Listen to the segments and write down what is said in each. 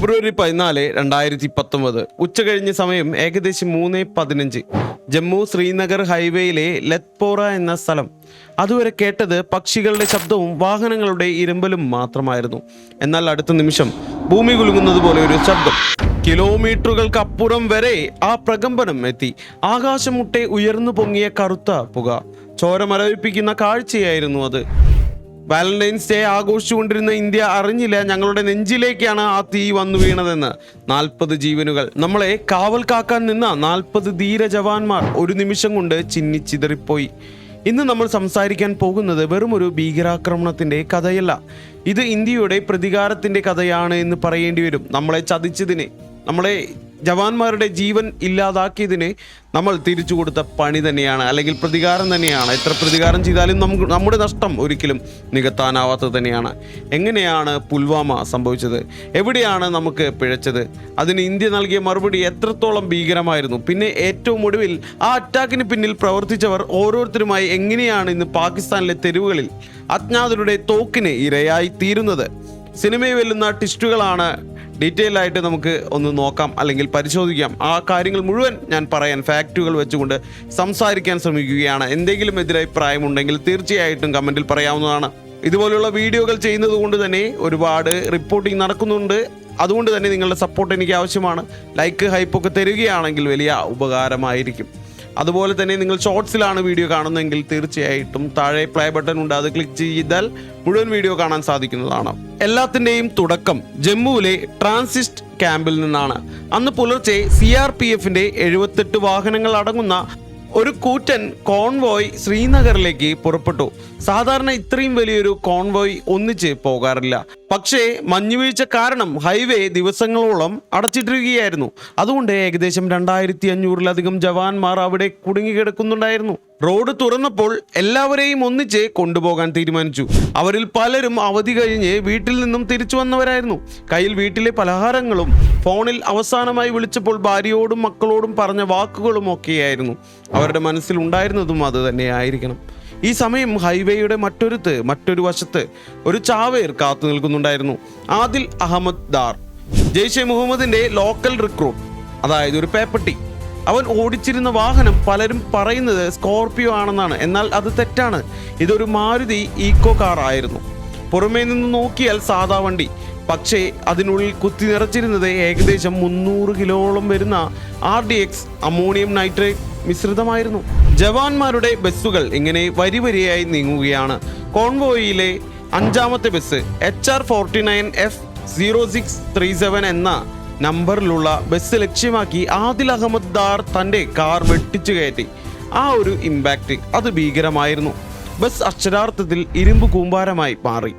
ഫെബ്രുവരി പതിനാല് രണ്ടായിരത്തി പത്തൊമ്പത് ഉച്ചകഴിഞ്ഞ സമയം ഏകദേശം മൂന്ന് പതിനഞ്ച്. ജമ്മു ശ്രീനഗർ ഹൈവേയിലെ ലത്പോറ എന്ന സ്ഥലം. അതുവരെ കേട്ടത് പക്ഷികളുടെ ശബ്ദവും വാഹനങ്ങളുടെ ഇരമ്പലും മാത്രമായിരുന്നു. എന്നാൽ അടുത്ത നിമിഷം ഭൂമി കുലുങ്ങുന്നത് പോലെ ഒരു ശബ്ദം. കിലോമീറ്ററുകൾക്കപ്പുറം വരെ ആ പ്രകമ്പനം എത്തി. ആകാശം മുട്ടെ ഉയർന്നു പൊങ്ങിയ കറുത്ത പുക. ചോരമരവിപ്പിക്കുന്ന കാഴ്ചയായിരുന്നു അത്. വാലന്റൈൻസ് ഡേ ആഘോഷിച്ചുകൊണ്ടിരുന്ന ഇന്ത്യ അറിഞ്ഞില്ല. ഞങ്ങളുടെ നെഞ്ചിലേക്കാണ് ആ തീ വന്നു വീണതെന്ന്. നാൽപ്പത് ജീവനുകൾ. നമ്മളെ കാവൽ കാക്കാൻ നിന്ന നാൽപ്പത് ധീര ജവാന്മാർ ഒരു നിമിഷം കൊണ്ട് ചിന്നിച്ചിതറിപ്പോയി. ഇന്ന് നമ്മൾ സംസാരിക്കാൻ പോകുന്നത് വെറും ഒരു കഥയല്ല. ഇത് ഇന്ത്യയുടെ പ്രതികാരത്തിന്റെ കഥയാണ് എന്ന് പറയേണ്ടി വരും. നമ്മളെ ചതിച്ചതിനെ നമ്മളെ ജവാന്മാരുടെ ജീവൻ ഇല്ലാതാക്കിയതിനെ നമ്മൾ തിരിച്ചു കൊടുത്ത പണി തന്നെയാണ് അല്ലെങ്കിൽ പ്രതികാരം തന്നെയാണ്. എത്ര പ്രതികാരം ചെയ്താലും നമുക്ക് നമ്മുടെ നഷ്ടം ഒരിക്കലും നികത്താനാവാത്തത് തന്നെയാണ്. എങ്ങനെയാണ് പുൽവാമ സംഭവിച്ചത്? എവിടെയാണ് നമുക്ക് പിഴച്ചത്? അതിന് ഇന്ത്യ നൽകിയ മറുപടി എത്രത്തോളം ഭീകരമായിരുന്നു? പിന്നെ ഏറ്റവും ഒടുവിൽ ആ അറ്റാക്കിന് പിന്നിൽ പ്രവർത്തിച്ചവർ ഓരോരുത്തരുമായി എങ്ങനെയാണ് ഇന്ന് പാകിസ്ഥാനിലെ തെരുവുകളിൽ അജ്ഞാതരുടെ തോക്കിന് ഇരയായി തീരുന്നത് സിനിമയിൽ വെല്ലുന്ന ടിസ്റ്റുകളാണ് ഡീറ്റെയിൽ ആയിട്ട് നമുക്ക് ഒന്ന് നോക്കാം അല്ലെങ്കിൽ പരിശോധിക്കാം. ആ കാര്യങ്ങൾ മുഴുവൻ ഞാൻ പറയാൻ ഫാക്റ്റുകൾ വെച്ചുകൊണ്ട് സംസാരിക്കാൻ ശ്രമിക്കുകയാണ്. എന്തെങ്കിലും എതിരഭിപ്രായമുണ്ടെങ്കിൽ തീർച്ചയായിട്ടും കമന്റിൽ പറയാവുന്നതാണ്. ഇതുപോലുള്ള വീഡിയോകൾ ചെയ്യുന്നത് കൊണ്ട് തന്നെ ഒരുപാട് റിപ്പോർട്ടിംഗ് നടക്കുന്നുണ്ട്. അതുകൊണ്ട് തന്നെ നിങ്ങളുടെ സപ്പോർട്ട് എനിക്ക് ആവശ്യമാണ്. ലൈക്ക് ഹൈപ്പൊക്കെ തരികയാണെങ്കിൽ വലിയ ഉപകാരമായിരിക്കും. അതുപോലെ തന്നെ നിങ്ങൾ ഷോർട്സിലാണ് വീഡിയോ കാണുന്നതെങ്കിൽ തീർച്ചയായിട്ടും താഴെ പ്ലേ ബട്ടൺ ഉണ്ട്. അത് ക്ലിക്ക് ചെയ്താൽ മുഴുവൻ വീഡിയോ കാണാൻ സാധിക്കുന്നതാണ്. എല്ലാത്തിന്റെയും തുടക്കം ജമ്മുവിലെ ട്രാൻസിസ്റ്റ് ക്യാമ്പിൽ നിന്നാണ്. അന്ന് പുലർച്ചെ സി ആർ പി എഫിന്റെ എഴുപത്തെട്ട് വാഹനങ്ങൾ അടങ്ങുന്ന ഒരു കൂറ്റൻ കോൺവോയ് ശ്രീനഗറിലേക്ക് പുറപ്പെട്ടു. സാധാരണ ഇത്രയും വലിയൊരു കോൺവോയ് ഒന്നിച്ച് പോകാറില്ല. പക്ഷേ മഞ്ഞുവീഴ്ച കാരണം ഹൈവേ ദിവസങ്ങളോളം അടച്ചിട്ടിരിക്കുകയായിരുന്നു. അതുകൊണ്ട് ഏകദേശം രണ്ടായിരത്തി അഞ്ഞൂറിലധികം ജവാന്മാർ അവിടെ കുടുങ്ങിക്കിടക്കുന്നുണ്ടായിരുന്നു. റോഡ് തുറന്നപ്പോൾ എല്ലാവരെയും ഒന്നിച്ച് കൊണ്ടുപോകാൻ തീരുമാനിച്ചു. അവരിൽ പലരും അവധി കഴിഞ്ഞ് വീട്ടിൽ നിന്നും തിരിച്ചു വന്നവരായിരുന്നു. കയ്യിൽ വീട്ടിലെ പലഹാരങ്ങളും ഫോണിൽ അവസാനമായി വിളിച്ചപ്പോൾ ഭാര്യയോടും മക്കളോടും പറഞ്ഞ വാക്കുകളും ഒക്കെയായിരുന്നു. അവരുടെ മനസ്സിൽ ഉണ്ടായിരുന്നതും അത് തന്നെയായിരിക്കണം. ഈ സമയം ഹൈവേയുടെ മറ്റൊരുത്ത് മറ്റൊരു വശത്ത് ഒരു ചാവേർ കാത്തു നിൽക്കുന്നുണ്ടായിരുന്നു. ആദിൽ അഹമ്മദ് ദാർ ജെയ്ഷെ മുഹമ്മദിന്റെ ലോക്കൽ റിക്രൂട്ട് അതായത് ഒരു പേപ്പട്ടി അവൻ ഓടിച്ചിരുന്ന വാഹനം പലരും പറയുന്നത് സ്കോർപിയോ ആണെന്നാണ്. എന്നാൽ അത് തെറ്റാണ്. ഇതൊരു മാരുതി ഈക്കോ കാർ ആയിരുന്നു. പുറമേ നിന്ന് നോക്കിയാൽ സാധാ വണ്ടി. പക്ഷേ അതിനുള്ളിൽ കുത്തി നിറച്ചിരുന്നത് ഏകദേശം മുന്നൂറ് കിലോളം വരുന്ന R D X ammonium nitrate മിശ്രിതമായിരുന്നു. ജവാന്മാരുടെ ബസ്സുകൾ ഇങ്ങനെ വരിവരിയായി നീങ്ങുകയാണ്. കോൺവോയിലെ അഞ്ചാമത്തെ bus H R forty nine F zero six three seven എന്ന നമ്പറിലുള്ള ബസ് ലക്ഷ്യമാക്കി ആദിൽ അഹമ്മദ് ദാർ തന്റെ കാർ വെട്ടിച്ചു കയറ്റി. ആ ഒരു ഇമ്പാക്റ്റ് അത് ഭീകരമായിരുന്നു. ബസ് അക്ഷരാർത്ഥത്തിൽ ഇരുമ്പ് കൂമ്പാരമായി മാറി.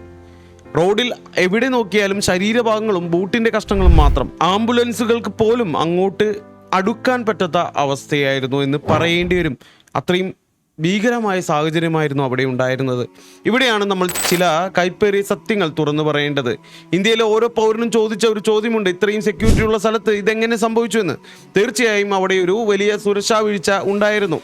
റോഡിൽ എവിടെ നോക്കിയാലും ശരീരഭാഗങ്ങളും ബൂട്ടിന്റെ കഷ്ടങ്ങളും മാത്രം. ആംബുലൻസുകൾക്ക് പോലും അങ്ങോട്ട് അടുക്കാൻ പറ്റാത്ത അവസ്ഥയായിരുന്നു എന്ന് പറയേണ്ടി വരും. അത്രയും ഭീകരമായ സാഹചര്യമായിരുന്നു അവിടെ ഉണ്ടായിരുന്നത്. ഇവിടെയാണ് നമ്മൾ ചില കൈപ്പേറിയ സത്യങ്ങൾ തുറന്നു പറയേണ്ടത്. ഇന്ത്യയിലെ ഓരോ പൗരനും ചോദിച്ച ഒരു ചോദ്യമുണ്ട് ഇത്രയും സെക്യൂരിറ്റി ഉള്ള സ്ഥലത്ത് ഇതെങ്ങനെ സംഭവിച്ചു? എന്ന്. തീർച്ചയായും അവിടെ ഒരു വലിയ സുരക്ഷാ വീഴ്ച ഉണ്ടായിരുന്നു.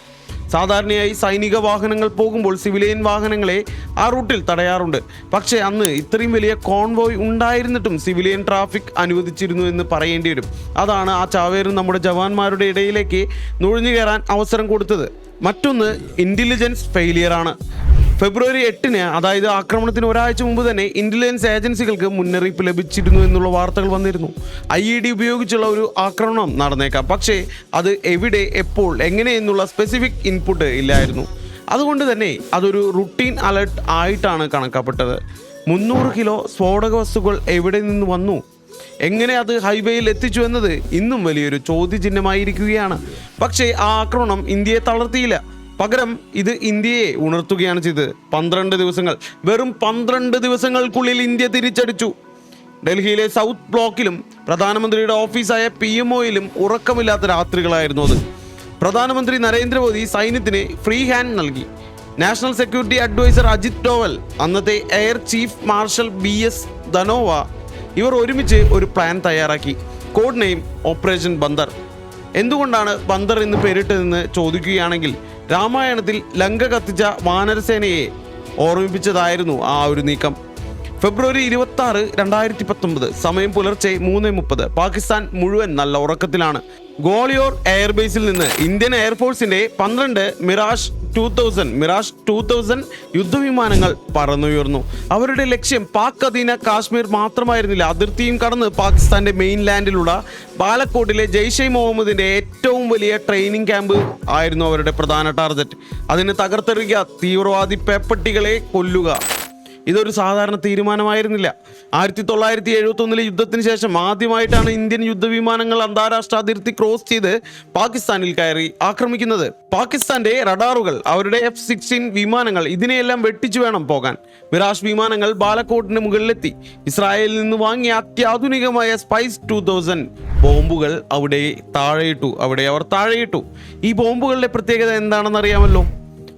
സാധാരണയായി സൈനിക വാഹനങ്ങൾ പോകുമ്പോൾ സിവിലിയൻ വാഹനങ്ങളെ ആ റൂട്ടിൽ തടയാറുണ്ട്. പക്ഷേ അന്ന് ഇത്രയും വലിയ കോൺവോയ് ഉണ്ടായിരുന്നിട്ടും സിവിലിയൻ ട്രാഫിക് അനുവദിച്ചിരുന്നു എന്ന് പറയേണ്ടി വരും. അതാണ് ആ ചാവേറും നമ്മുടെ ജവാന്മാരുടെ ഇടയിലേക്ക് നുഴഞ്ഞു കയറാൻ അവസരം കൊടുത്തത്. മറ്റൊന്ന് ഇന്റലിജൻസ് ഫെയിലിയർ ആണ് ഫെബ്രുവരി എട്ടിന് അതായത് ആക്രമണത്തിന് ഒരാഴ്ച മുമ്പ് തന്നെ ഇന്റലിജൻസ് ഏജൻസികൾക്ക് മുന്നറിയിപ്പ് ലഭിച്ചിരുന്നു എന്നുള്ള വാർത്തകൾ വന്നിരുന്നു. ഐ ഇ ഡി ഉപയോഗിച്ചുള്ള ഒരു ആക്രമണം നടന്നേക്കാം. പക്ഷേ അത് എവിടെ എപ്പോൾ എങ്ങനെ എന്നുള്ള സ്പെസിഫിക് ഇൻപുട്ട് ഇല്ലായിരുന്നു. അതുകൊണ്ട് തന്നെ അതൊരു റുട്ടീൻ അലർട്ട് ആയിട്ടാണ് കണക്കാപ്പെട്ടത് മുന്നൂറ് കിലോ സ്ഫോടക വസ്തുക്കൾ എവിടെ നിന്ന് വന്നു? എങ്ങനെ അത് ഹൈവേയിൽ എത്തിച്ചു എന്നത്? ഇന്നും വലിയൊരു ചോദ്യചിഹ്നമായിരിക്കുകയാണ്. പക്ഷേ ആ ആക്രമണം ഇന്ത്യയെ തളർത്തിയില്ല. പകരം ഇത് ഇന്ത്യയെ ഉണർത്തുകയാണ് ചെയ്തത്. പന്ത്രണ്ട് ദിവസങ്ങൾ വെറും പന്ത്രണ്ട് ദിവസങ്ങൾക്കുള്ളിൽ ഇന്ത്യ തിരിച്ചടിച്ചു. ഡൽഹിയിലെ സൗത്ത് ബ്ലോക്കിലും പ്രധാനമന്ത്രിയുടെ ഓഫീസായ പി എം ഒയിലും ഉറക്കമില്ലാത്ത രാത്രികളായിരുന്നു അത്. പ്രധാനമന്ത്രി നരേന്ദ്രമോദി സൈന്യത്തിന് ഫ്രീ ഹാൻഡ് നൽകി. National security adviser Ajit Doval അന്നത്തെ air chief marshal B S Dhanoa ഇവർ ഒരുമിച്ച് ഒരു പ്ലാൻ തയ്യാറാക്കി. Code name operation Bandar. എന്തുകൊണ്ടാണ് ബന്ദർ എന്ന് പേരിട്ടതെന്ന് ചോദിക്കുകയാണെങ്കിൽ രാമായണത്തിൽ ലങ്ക കത്തിച്ച വാനരസേനയെ ഓർമ്മിപ്പിച്ചതായിരുന്നു ആ ഒരു നീക്കം. ഫെബ്രുവരി ഇരുപത്തി ആറ് രണ്ടായിരത്തി പത്തൊമ്പത് സമയം പുലർച്ചെ മൂന്ന് മുപ്പത്. പാകിസ്ഥാൻ മുഴുവൻ നല്ല ഉറക്കത്തിലാണ്. ഗോളിയോർ എയർബേസിൽ നിന്ന് ഇന്ത്യൻ എയർഫോഴ്സിന്റെ പന്ത്രണ്ട് Mirage two thousand Mirage two thousand യുദ്ധവിമാനങ്ങൾ പറന്നുയർന്നു. അവരുടെ ലക്ഷ്യം പാക് അധീന കാശ്മീർ മാത്രമായിരുന്നില്ല. അതിർത്തിയും കടന്ന് പാകിസ്ഥാന്റെ മെയിൻ ലാൻഡിലുള്ള ബാലക്കോട്ടിലെ ജെയ്ഷെ മുഹമ്മദിന്റെ ഏറ്റവും വലിയ ട്രെയിനിങ് ക്യാമ്പ് ആയിരുന്നു അവരുടെ പ്രധാന ടാർഗറ്റ് അതിന് തകർത്തെറിയുക തീവ്രവാദി പേപ്പട്ടികളെ കൊല്ലുക. ഇതൊരു സാധാരണ തീരുമാനമായിരുന്നില്ല. ആയിരത്തി തൊള്ളായിരത്തി എഴുപത്തി ഒന്നിലെ യുദ്ധത്തിന് ശേഷം ആദ്യമായിട്ടാണ് ഇന്ത്യൻ യുദ്ധവിമാനങ്ങൾ അന്താരാഷ്ട്ര അതിർത്തി ക്രോസ് ചെയ്ത് പാകിസ്ഥാനിൽ കയറി ആക്രമിക്കുന്നത്. പാകിസ്ഥാന്റെ റഡാറുകൾ അവരുടെ എഫ് സിക്സ്റ്റീൻ വിമാനങ്ങൾ ഇതിനെയെല്ലാം വെട്ടിച്ചു വേണം പോകാൻ. മിറാഷ് വിമാനങ്ങൾ ബാലക്കോട്ടിന് മുകളിലെത്തി. ഇസ്രായേലിൽ നിന്ന് വാങ്ങിയ അത്യാധുനികമായ സ്പൈസ് ടു തൗസൻഡ് ബോംബുകൾ അവിടെ താഴെയിട്ടു അവിടെ അവർ താഴെയിട്ടു. ഈ ബോംബുകളുടെ പ്രത്യേകത എന്താണെന്ന് അറിയാമല്ലോ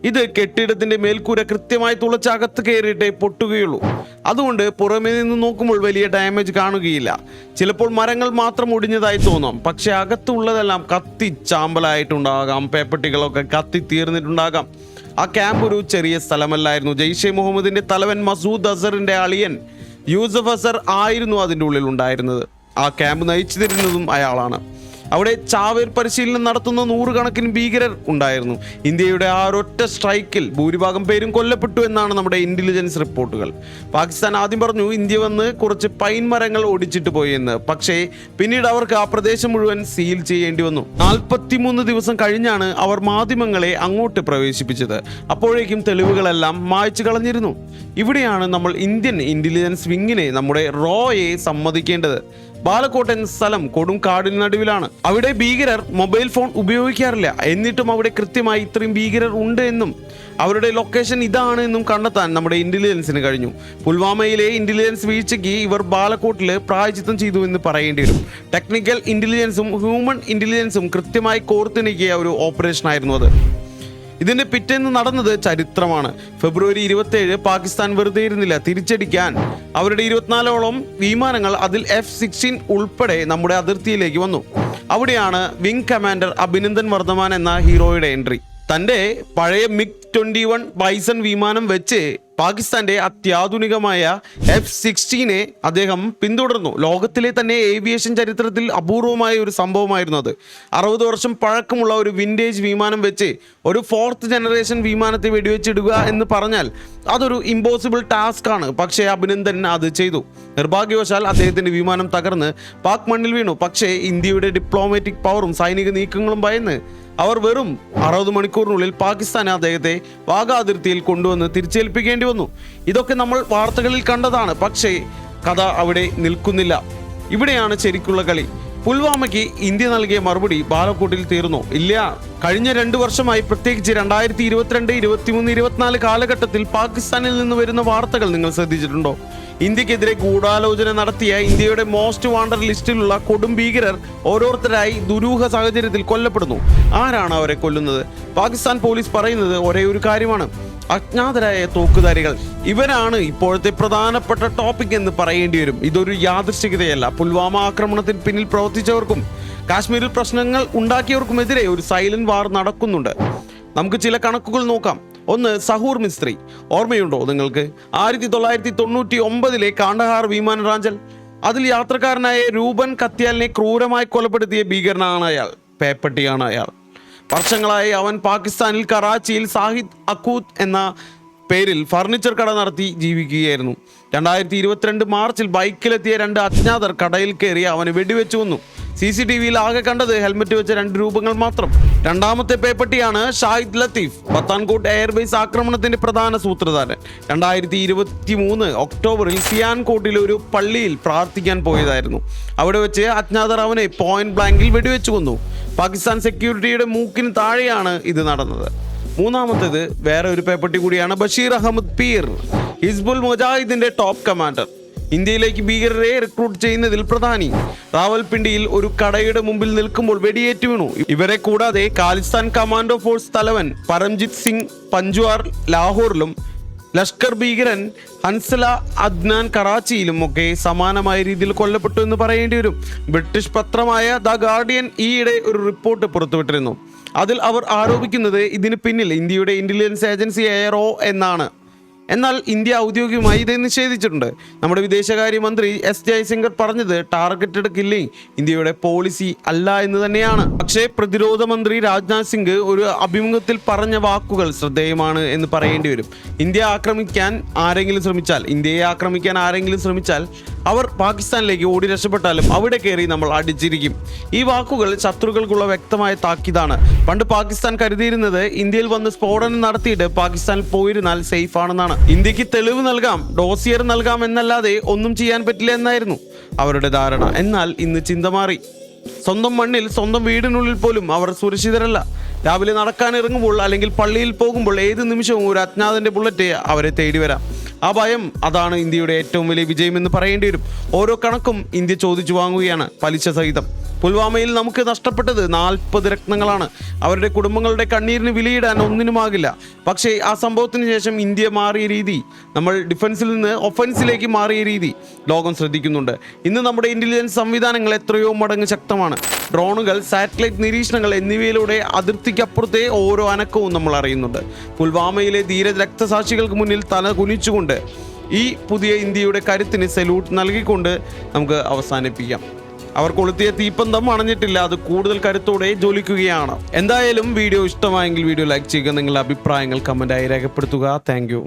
ഇത് കെട്ടിടത്തിന്റെ മേൽക്കൂര കൃത്യമായി തുളച്ചകത്ത് കയറിയിട്ടേ പൊട്ടുകയുള്ളൂ. അതുകൊണ്ട് പുറമേ നിന്ന് നോക്കുമ്പോൾ വലിയ ഡാമേജ് കാണുകയില്ല. ചിലപ്പോൾ മരങ്ങൾ മാത്രം ഒടിഞ്ഞതായി തോന്നാം. പക്ഷെ അകത്തുള്ളതെല്ലാം കത്തി ചാമ്പലായിട്ടുണ്ടാകാം. പേപ്പട്ടികളൊക്കെ കത്തി തീർന്നിട്ടുണ്ടാകാം. ആ ക്യാമ്പ് ഒരു ചെറിയ സ്ഥലമല്ലായിരുന്നു. ജെയ്ഷെ മുഹമ്മദിന്റെ തലവൻ മസൂദ് അസറിന്റെ അളിയൻ യൂസഫ് അസർ ആയിരുന്നു അതിന്റെ ഉള്ളിൽ ഉണ്ടായിരുന്നത് ആ ക്യാമ്പ് നയിച്ചു തരുന്നതും അയാളാണ്. അവിടെ ചാവേർ പരിശീലനം നടത്തുന്ന നൂറുകണക്കിന് ഭീകരർ ഉണ്ടായിരുന്നു. ഇന്ത്യയുടെ ആ ഒരൊറ്റ സ്ട്രൈക്കിൽ ഭൂരിഭാഗം പേരും കൊല്ലപ്പെട്ടു എന്നാണ് നമ്മുടെ ഇന്റലിജൻസ് റിപ്പോർട്ടുകൾ പാകിസ്ഥാൻ ആദ്യം പറഞ്ഞു ഇന്ത്യ വന്ന് കുറച്ച് പൈൻ മരങ്ങൾ ഓടിച്ചിട്ട് പോയെന്ന് പക്ഷേ പിന്നീട് അവർക്ക് ആ പ്രദേശം മുഴുവൻ സീൽ ചെയ്യേണ്ടി വന്നു. നാൽപ്പത്തിമൂന്ന് ദിവസം കഴിഞ്ഞാണ് അവർ മാധ്യമങ്ങളെ അങ്ങോട്ട് പ്രവേശിപ്പിച്ചത്. അപ്പോഴേക്കും തെളിവുകളെല്ലാം മായ്ച്ചു കളഞ്ഞിരുന്നു. ഇവിടെയാണ് നമ്മൾ ഇന്ത്യൻ ഇന്റലിജൻസ് വിങ്ങിനെ നമ്മുടെ റോയെ സമ്മതിക്കേണ്ടത്. ബാലക്കോട്ട് എന്ന സ്ഥലം കൊടും കാടിന് നടുവിലാണ്. അവിടെ ഭീകരർ മൊബൈൽ ഫോൺ ഉപയോഗിക്കാറില്ല. എന്നിട്ടും അവിടെ കൃത്യമായി ഇത്രയും ഭീകരർ ഉണ്ട് എന്നും അവരുടെ ലൊക്കേഷൻ ഇതാണ് എന്നും കണ്ടെത്താൻ നമ്മുടെ ഇന്റലിജൻസിന് കഴിഞ്ഞു. പുൽവാമയിലെ ഇന്റലിജൻസ് വീഴ്ചയ്ക്ക് ഇവർ ബാലക്കോട്ടിൽ പ്രായചിത്തം ചെയ്തു എന്ന് പറയേണ്ടി വരും. ടെക്നിക്കൽ ഇന്റലിജൻസും ഹ്യൂമൻ ഇന്റലിജൻസും കൃത്യമായി കോർത്തിണക്കിയ ഒരു ഓപ്പറേഷൻ ആയിരുന്നു അത്. ഇതിന്റെ പിറ്റേന്ന് നടന്നത് ചരിത്രമാണ്. ഫെബ്രുവരി ഇരുപത്തിയേഴ് പാകിസ്ഥാൻ വെറുതെ ഇരുന്നില്ല. തിരിച്ചടിക്കാൻ അവരുടെ ഇരുപത്തിനാലോളം വിമാനങ്ങൾ അതിൽ എഫ് സിക്സ്റ്റീൻ ഉൾപ്പെടെ നമ്മുടെ അതിർത്തിയിലേക്ക് വന്നു. അവിടെയാണ് വിംഗ് കമാൻഡർ അഭിനന്ദൻ വർദ്ധമാൻ എന്ന ഹീറോയുടെ എൻട്രി. തന്റെ പഴയ മിഗ് ട്വന്റി വൺ ബൈസൺ വിമാനം വെച്ച് പാകിസ്ഥാന്റെ അത്യാധുനികമായ എഫ് സിക്സ്റ്റീനെ അദ്ദേഹം പിന്തുടർന്നു. ലോകത്തിലെ തന്നെ ഏവിയേഷൻ ചരിത്രത്തിൽ അപൂർവമായ ഒരു സംഭവമായിരുന്നു അത്. അറുപത് വർഷം പഴക്കമുള്ള ഒരു വിന്റേജ് വിമാനം വെച്ച് ഒരു ഫോർത്ത് ജനറേഷൻ വിമാനത്തെ വെടിവെച്ചിടുക എന്ന് പറഞ്ഞാൽ അതൊരു ഇമ്പോസിബിൾ ടാസ്ക് ആണ് പക്ഷേ അഭിനന്ദൻ അത് ചെയ്തു. നിർഭാഗ്യവശാൽ അദ്ദേഹത്തിന്റെ വിമാനം തകർന്ന് പാക് മണ്ണിൽ വീണു. പക്ഷേ ഇന്ത്യയുടെ ഡിപ്ലോമാറ്റിക് പവറും സൈനിക നീക്കങ്ങളും ഭയന്ന് അവർ വെറും അറുപത് മണിക്കൂറിനുള്ളിൽ പാകിസ്ഥാൻ അദ്ദേഹത്തെ വാഗ അതിർത്തിയിൽ കൊണ്ടുവന്ന് തിരിച്ചേൽപ്പിക്കേണ്ടി വന്നു. ഇതൊക്കെ നമ്മൾ വാർത്തകളിൽ കണ്ടതാണ്. പക്ഷേ കഥ അവിടെ നിൽക്കുന്നില്ല. ഇവിടെയാണ് ശരിക്കുള്ള കളി. പുൽവാമയ്ക്ക് ഇന്ത്യ നൽകിയ മറുപടി ബാലക്കോട്ടിൽ തീർന്നു. ഇല്ല കഴിഞ്ഞ രണ്ടു വർഷമായി പ്രത്യേകിച്ച് രണ്ടായിരത്തി ഇരുപത്തിരണ്ട് ഇരുപത്തിമൂന്ന് ഇരുപത്തിനാല് കാലഘട്ടത്തിൽ പാകിസ്ഥാനിൽ നിന്ന് വരുന്ന വാർത്തകൾ നിങ്ങൾ ശ്രദ്ധിച്ചിട്ടുണ്ടോ? ഇന്ത്യക്കെതിരെ ഗൂഢാലോചന നടത്തിയ ഇന്ത്യയുടെ മോസ്റ്റ് വാണ്ടർ ലിസ്റ്റിലുള്ള കൊടും ഭീകരർ ഓരോരുത്തരായി ദുരൂഹ സാഹചര്യത്തിൽ കൊല്ലപ്പെടുന്നു. ആരാണ് അവരെ കൊല്ലുന്നത്? പാകിസ്ഥാൻ പോലീസ് പറയുന്നത് ഒരേ ഒരു കാര്യമാണ്. അജ്ഞാതരായ തോക്കുധാരികൾ. ഇവരാണ് ഇപ്പോഴത്തെ പ്രധാനപ്പെട്ട ടോപ്പിക് എന്ന് പറയേണ്ടി വരും. ഇതൊരു യാദൃശ്ചികതയല്ല. പുൽവാമ ആക്രമണത്തിന് പിന്നിൽ പ്രവർത്തിച്ചവർക്കും കാശ്മീരിൽ പ്രശ്നങ്ങൾ ഉണ്ടാക്കിയവർക്കുമെതിരെ ഒരു സൈലന്റ് വാർ നടക്കുന്നുണ്ട്. നമുക്ക് ചില കണക്കുകൾ നോക്കാം. ഒന്ന് സഹൂർ മിസ്ത്രി. ഓർമ്മയുണ്ടോ നിങ്ങൾക്ക്? ആയിരത്തി തൊള്ളായിരത്തി തൊണ്ണൂറ്റി ഒമ്പതിലെ കാണ്ഡഹാർ വിമാനറാഞ്ചൽ. അതിൽ യാത്രക്കാരനായ രൂപൻ കത്യാലിനെ ക്രൂരമായി കൊലപ്പെടുത്തിയ ഭീകരനാണ് അയാൾ. പേപ്പട്ടിയാണ് അയാൾ. വർഷങ്ങളായി അവൻ പാകിസ്ഥാനിൽ കറാച്ചിയിൽ സാഹിദ് അക്കൂത്ത് എന്ന പേരിൽ ഫർണിച്ചർ കട നടത്തി ജീവിക്കുകയായിരുന്നു. രണ്ടായിരത്തി ഇരുപത്തിരണ്ട് മാർച്ചിൽ ബൈക്കിലെത്തിയ രണ്ട് അജ്ഞാതർ കടയിൽ കയറി അവന് വെടിവെച്ചു കൊന്നു. സി സി ടി വിയിൽ ആകെ കണ്ടത് ഹെൽമെറ്റ് വെച്ച രണ്ട് രൂപങ്ങൾ മാത്രം. രണ്ടാമത്തെ പേപ്പട്ടിയാണ് ഷാഹിദ് ലത്തീഫ് പത്താൻകോട്ട് എയർബേസ് ആക്രമണത്തിന്റെ പ്രധാന സൂത്രധാരൻ. രണ്ടായിരത്തി ഇരുപത്തി മൂന്ന് ഒക്ടോബറിൽ സിയാൻകോട്ടിലെ ഒരു പള്ളിയിൽ പ്രാർത്ഥിക്കാൻ പോയതായിരുന്നു. അവിടെ വെച്ച് അജ്ഞാതർ അവനെ പോയിന്റ് ബ്ലാങ്കിൽ വെടിവെച്ചു കൊന്നു. പാകിസ്ഥാൻ സെക്യൂരിറ്റിയുടെ മൂക്കിന് താഴെയാണ് ഇത് നടന്നത്. മൂന്നാമത്തേത് വേറെ ഒരു പേപ്പട്ടി കൂടിയാണ് ബഷീർ അഹമ്മദ് പീർ ഹിസ്ബുൽ മുജാഹിദിന്റെ ടോപ്പ് കമാൻഡർ ഇന്ത്യയിലേക്ക് ഭീകരരെ റിക്രൂട്ട് ചെയ്യുന്നതിൽ പ്രധാനി. റാവൽപിണ്ടിയിൽ ഒരു കടയുടെ മുമ്പിൽ നിൽക്കുമ്പോൾ വെടിയേറ്റ് വീണു. ഇവരെ കൂടാതെ ഖാലിസ്ഥാൻ കമാൻഡോ ഫോഴ്സ് തലവൻ പരംജിത് സിംഗ് പഞ്ച്വാർ ലാഹോറിലും ലഷ്കർ ഭീകരൻ ഹൻസല അദ്നാൻ കറാച്ചിയിലും ഒക്കെ സമാനമായ രീതിയിൽ കൊല്ലപ്പെട്ടു എന്ന് പറയേണ്ടി വരും. ബ്രിട്ടീഷ് പത്രമായ ദ ഗാർഡിയൻ ഈയിടെ ഒരു റിപ്പോർട്ട് പുറത്തുവിട്ടിരുന്നു. അതിൽ അവർ ആരോപിക്കുന്നത് ഇതിന് പിന്നിൽ ഇന്ത്യയുടെ ഇന്റലിജൻസ് ഏജൻസി റോ എന്നാണ്. എന്നാൽ ഇന്ത്യ ഔദ്യോഗികമായി ഇത് നിഷേധിച്ചിട്ടുണ്ട്. നമ്മുടെ വിദേശകാര്യമന്ത്രി എസ് ജയശങ്കർ പറഞ്ഞത് ടാർഗറ്റഡ് കില്ലിംഗ് ഇന്ത്യയുടെ പോളിസി അല്ല എന്ന് തന്നെയാണ്. പക്ഷേ പ്രതിരോധ മന്ത്രി രാജ്നാഥ് സിംഗ് ഒരു അഭിമുഖത്തിൽ പറഞ്ഞ വാക്കുകൾ ശ്രദ്ധേയമാണ് എന്ന് പറയേണ്ടി വരും. ഇന്ത്യ ആക്രമിക്കാൻ ആരെങ്കിലും ശ്രമിച്ചാൽ ഇന്ത്യയെ ആക്രമിക്കാൻ ആരെങ്കിലും ശ്രമിച്ചാൽ അവർ പാകിസ്ഥാനിലേക്ക് ഓടി രക്ഷപ്പെട്ടാലും അവിടെ കയറി നമ്മൾ അടിച്ചിരിക്കും. ഈ വാക്കുകൾ ശത്രുക്കൾക്കുള്ള വ്യക്തമായ താക്കീതാണ്. പണ്ട് പാകിസ്ഥാൻ കരുതിയിരുന്നത് ഇന്ത്യയിൽ വന്ന് സ്ഫോടനം നടത്തിയിട്ട് പാകിസ്ഥാനിൽ പോയിരുന്നാൽ സേഫ് ആണെന്നാണ്. ഇന്ത്യയ്ക്ക് തെളിവ് നൽകാം ഡോസിയർ നൽകാം എന്നല്ലാതെ ഒന്നും ചെയ്യാൻ പറ്റില്ല എന്നായിരുന്നു അവരുടെ ധാരണ. എന്നാൽ ഇന്ന് ചിന്ത മാറി. സ്വന്തം മണ്ണിൽ സ്വന്തം വീടിനുള്ളിൽ പോലും അവർ സുരക്ഷിതരല്ല. രാവിലെ നടക്കാൻ ഇറങ്ങുമ്പോൾ അല്ലെങ്കിൽ പള്ളിയിൽ പോകുമ്പോൾ ഏത് നിമിഷവും ഒരു അജ്ഞാതന്റെ ബുള്ളറ്റ് അവരെ തേടി വരാം ആ ഭയം അതാണ് ഇന്ത്യയുടെ ഏറ്റവും വലിയ വിജയമെന്ന് പറയേണ്ടി വരും. ഓരോ കണക്കും ഇന്ത്യ ചോദിച്ചു വാങ്ങുകയാണ് പലിശ സഹിതം. പുൽവാമയിൽ നമുക്ക് നഷ്ടപ്പെട്ടത് നാൽപ്പത് രത്നങ്ങളാണ്. അവരുടെ കുടുംബങ്ങളുടെ കണ്ണീരിന് വിലയിടാൻ ഒന്നിനുമാകില്ല. പക്ഷേ ആ സംഭവത്തിന് ശേഷം ഇന്ത്യ മാറിയ രീതി നമ്മൾ ഡിഫൻസിൽ നിന്ന് ഒഫൻസിലേക്ക് മാറിയ രീതി ലോകം ശ്രദ്ധിക്കുന്നുണ്ട്. ഇന്ന് നമ്മുടെ ഇന്റലിജൻസ് സംവിധാനങ്ങൾ എത്രയോ മടങ്ങ് ശക്തമാണ്. ഡ്രോണുകൾ സാറ്റലൈറ്റ് നിരീക്ഷണങ്ങൾ എന്നിവയിലൂടെ അതിർത്തിക്കപ്പുറത്തെ ഓരോ അനക്കവും നമ്മൾ അറിയുന്നുണ്ട്. പുൽവാമയിലെ ധീര രക്തസാക്ഷികൾക്ക് മുന്നിൽ തല കുനിച്ചുകൊണ്ട് ഈ പുതിയ ഇന്ത്യയുടെ കരുത്തിന് സല്യൂട്ട് നൽകിക്കൊണ്ട് നമുക്ക് അവസാനിപ്പിക്കാം. അവർ കൊളുത്തിയ തീപ്പന്തം അണഞ്ഞിട്ടില്ല. അത് കൂടുതൽ കരുത്തോടെ ജ്വലിക്കുകയാണ്. എന്തായാലും വീഡിയോ ഇഷ്ടമായെങ്കിൽ വീഡിയോ ലൈക്ക് ചെയ്യുക നിങ്ങളുടെ അഭിപ്രായങ്ങൾ കമന്റായി രേഖപ്പെടുത്തുക. താങ്ക്